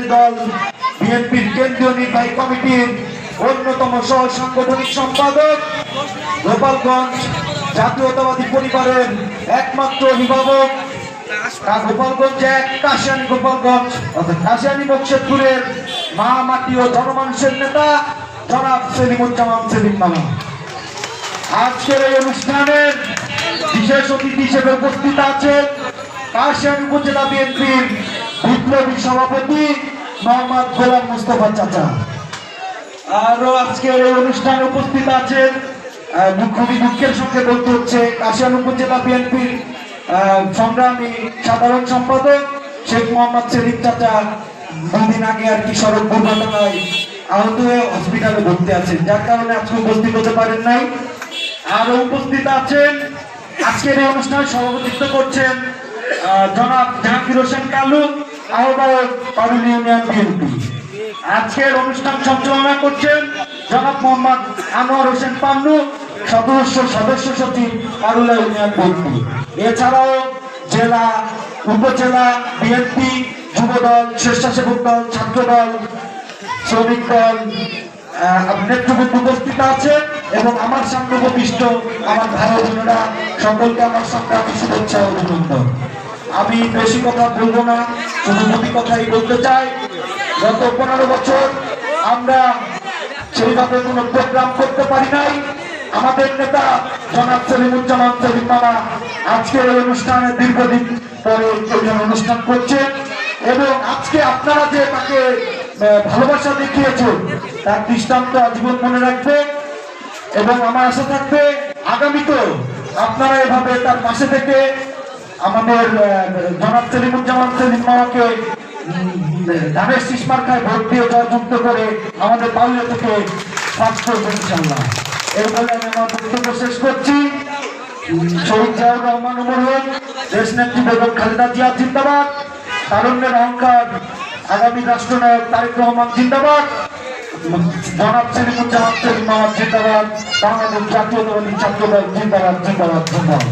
বিরোধী দল, বিএনপির কেন্দ্রীয় নির্বাহী কমিটির অন্যতম সহ সাংগঠনিক সম্পাদক গোপালগঞ্জ জাতীয়তাবাদী পরিবারের একমাত্র অভিভাবক। নেতা জনাব আজকের বিশেষ উপস্থিত আছেন কাশিয়ানী উপজেলা বিএনপির বিপ্লবী সভাপতি মোহাম্মদ গোলাম মুস্তফা চাচা। আরও আজকের এই অনুষ্ঠানে উপস্থিত আছেন খুবই দুঃখের সঙ্গে বলতে হচ্ছে, কাশিয়ান উপজেলা বিএনপির সংগ্রামী সাধারণ সম্পাদক শেখ মোহাম্মদ সেলিম চাচা। দুদিন আগে আর কি সড়ক দুর্ঘটনায় আহত হয়ে হসপিটালে ভর্তি আছেন। যার কারণে আজকে উপস্থিত হতে পারেন নাই। আরও উপস্থিত আছেন, আজকের এই অনুষ্ঠানে সভাপতিত্ব করছেন জনাব জাহাঙ্গীর হোসেন কালু। আহ্বায়ক পারুল ইউনিয়ন বিএনপি। আজকের অনুষ্ঠান সঞ্চালনা করছেন জনাব মোহাম্মদ আনোয়ার হোসেন পান্নু, সদস্য সদস্য সচিব পারুলা ইউনিয়ন বিএনপি। এছাড়াও জেলা, উপজেলা বিএনপি যুব দল স্বেচ্ছাসেবক দল, ছাত্র দল, শ্রমিক দল নেতৃবৃন্দ উপস্থিত আছে এবং আমার সামনে উপবিষ্ট আমার ভাই বোনেরা, সকলকে আমার সংগ্রামী শুভেচ্ছা অভিনন্দন। আমি বেশি কথা বলব না, শুধু দুটি কথাই বলতে চাই। গত পনেরো বছর আমরা সেইভাবে কোনো প্রোগ্রাম করতে পারি নাই। আমাদের নেতা জনাব সলিমুজ্জামান সলিম মামা আজকের এই অনুষ্ঠানে দীর্ঘদিন পরে অনুষ্ঠান করছেন এবং আজকে আপনারা যে তাকে ভালোবাসা দেখিয়েছেন, তার দৃষ্টান্ত আজীবন মনে রাখবে এবং আমার আশা থাকবে আগামীতেও আপনারা এভাবে তার পাশে থেকে আমাদের জনাব সেলিমুজ্জামান সেলিম মামাকে ধানের শীষমার খায় ভোট দিয়ে জয়যুক্ত করে আমাদের বাউলে থেকে করবেন ইনশাল্লাহ এর ফলে আমি আমার বক্তব্য শেষ করছি। শহীদ জিয়াউর রহমান উমর হোক দেশ নেত্রী বেগম খালেদা জিয়া, জিন্দাবাদ। তারুণ্যের অহংকার আগামী রাষ্ট্রনায়ক তারেক রহমান, জিন্দাবাদ। জনাব সেলিমুজ্জামান সেলিম মামার জিন্দাবাদ। বাংলাদেশ ছাত্র দল জিন্দাবাদ জিন্দাবাদ জিন্দাবাদ